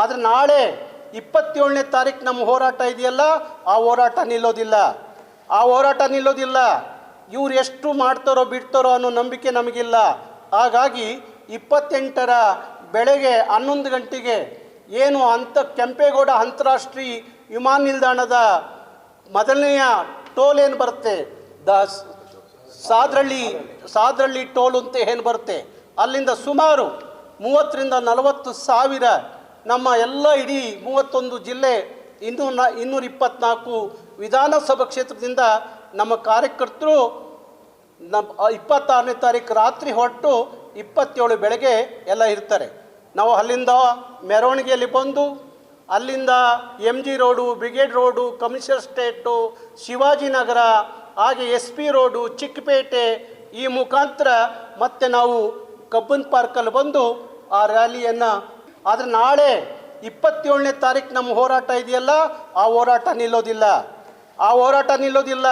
ಆದರೆ ನಾಳೆ ಇಪ್ಪತ್ತೇಳನೇ ತಾರೀಕು ನಮ್ಮ ಹೋರಾಟ ಇದೆಯಲ್ಲ, ಆ ಹೋರಾಟ ನಿಲ್ಲೋದಿಲ್ಲ. ಆ ಹೋರಾಟ ನಿಲ್ಲೋದಿಲ್ಲ. ಇವ್ರು ಎಷ್ಟು ಮಾಡ್ತಾರೋ ಬಿಡ್ತಾರೋ ಅನ್ನೋ ನಂಬಿಕೆ ನಮಗಿಲ್ಲ. ಹಾಗಾಗಿ ಇಪ್ಪತ್ತೆಂಟರ ಬೆಳಗ್ಗೆ ಹನ್ನೊಂದು ಗಂಟೆಗೆ ಏನು ಅಂತ ಕೆಂಪೇಗೌಡ ಅಂತಾರಾಷ್ಟ್ರೀಯ ವಿಮಾನ ನಿಲ್ದಾಣದ ಮೊದಲನೆಯ ಟೋಲ್ ಏನು ಬರುತ್ತೆ? ದ ಸಾದ್ರಳ್ಳಿ ಸಾದ್ರಳ್ಳಿ ಟೋಲ್ ಅಂತ ಏನು ಬರುತ್ತೆ? ಅಲ್ಲಿಂದ ಸುಮಾರು ಮೂವತ್ತರಿಂದ ನಲವತ್ತು ಸಾವಿರ ನಮ್ಮ ಎಲ್ಲ ಇಡೀ ಮೂವತ್ತೊಂದು ಜಿಲ್ಲೆ ಇನ್ನೂರ ನ, ಇನ್ನೂರ ಇಪ್ಪತ್ನಾಲ್ಕು ವಿಧಾನಸಭಾ ಕ್ಷೇತ್ರದಿಂದ ನಮ್ಮ ಕಾರ್ಯಕರ್ತರು ನಮ್ಮ ಇಪ್ಪತ್ತಾರನೇ ತಾರೀಕು ರಾತ್ರಿ ಹೊರಟು ಇಪ್ಪತ್ತೇಳು ಬೆಳಗ್ಗೆ ಎಲ್ಲ ಇರ್ತಾರೆ. ನಾವು ಅಲ್ಲಿಂದ ಮೆರವಣಿಗೆಯಲ್ಲಿ ಬಂದು, ಅಲ್ಲಿಂದ M G road, brigade road commissioner state, Shivajinagar, ಹಾಗೆ ಎಸ್ ಪಿ ರೋಡು, ಚಿಕ್ಕಪೇಟೆ ಈ ಮುಖಾಂತರ ಮತ್ತೆ ನಾವು ಕಬ್ಬನ್ ಪಾರ್ಕಲ್ಲಿ ಬಂದು ಆ ರ್ಯಾಲಿಯನ್ನು ಆದರೆ ನಾಳೆ ಇಪ್ಪತ್ತೇಳನೇ ತಾರೀಕು ನಮ್ಮ ಹೋರಾಟ ಇದೆಯಲ್ಲ, ಆ ಹೋರಾಟ ನಿಲ್ಲೋದಿಲ್ಲ. ಆ ಹೋರಾಟ ನಿಲ್ಲೋದಿಲ್ಲ.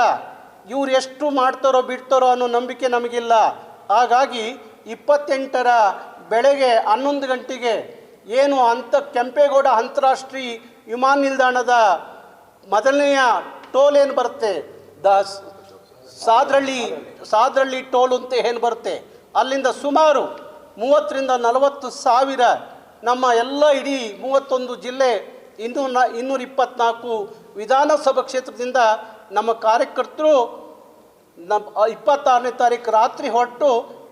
ಇವ್ರು ಎಷ್ಟು ಮಾಡ್ತಾರೋ ಬಿಡ್ತಾರೋ ಅನ್ನೋ ನಂಬಿಕೆ ನಮಗಿಲ್ಲ. ಹಾಗಾಗಿ ಇಪ್ಪತ್ತೆಂಟರ ಬೆಳಗ್ಗೆ ಹನ್ನೊಂದು ಗಂಟೆಗೆ ಏನು ಅಂತ ಕೆಂಪೇಗೌಡ ಅಂತಾರಾಷ್ಟ್ರೀಯ ವಿಮಾನ ನಿಲ್ದಾಣದ ಮೊದಲನೆಯ ಟೋಲ್ ಏನು ಬರುತ್ತೆ? ದ ಸಾದ್ರಳ್ಳಿ ಸಾದ್ರಳ್ಳಿ ಟೋಲ್ ಅಂತ ಏನು ಬರುತ್ತೆ? ಅಲ್ಲಿಂದ ಸುಮಾರು ಮೂವತ್ತರಿಂದ ನಲವತ್ತು ಸಾವಿರ ನಮ್ಮ ಎಲ್ಲ ಇಡೀ ಮೂವತ್ತೊಂದು ಜಿಲ್ಲೆ ಇನ್ನೂರ ನ, ಇನ್ನೂರ ಇಪ್ಪತ್ನಾಲ್ಕು ವಿಧಾನಸಭಾ ಕ್ಷೇತ್ರದಿಂದ ನಮ್ಮ ಕಾರ್ಯಕರ್ತರು ನಮ್ಮ ಇಪ್ಪತ್ತಾರನೇ ತಾರೀಕು ರಾತ್ರಿ ಹೊರಟು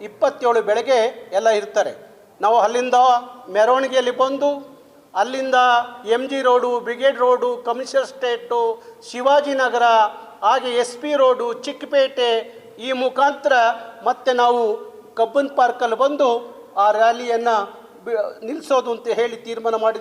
ಇಪ್ಪತ್ತೇಳು ಬೆಳಗ್ಗೆ ಎಲ್ಲ ಇರ್ತಾರೆ. ನಾವು ಅಲ್ಲಿಂದ ಮೆರವಣಿಗೆಯಲ್ಲಿ ಬಂದು, ಅಲ್ಲಿಂದ M G road, brigade road commissioner state, Shivajinagar, ಹಾಗೆ ಎಸ್ ಪಿ ರೋಡು, ಚಿಕ್ಕಪೇಟೆ ಈ ಮುಖಾಂತರ ಮತ್ತೆ ನಾವು ಕಬ್ಬನ್ ಪಾರ್ಕಲ್ಲಿ ಬಂದು ಆ ರ್ಯಾಲಿಯನ್ನು ನಿಲ್ಲಿಸೋದು ಅಂತ ಹೇಳಿ ತೀರ್ಮಾನ ಮಾಡಿದ್ದೀವಿ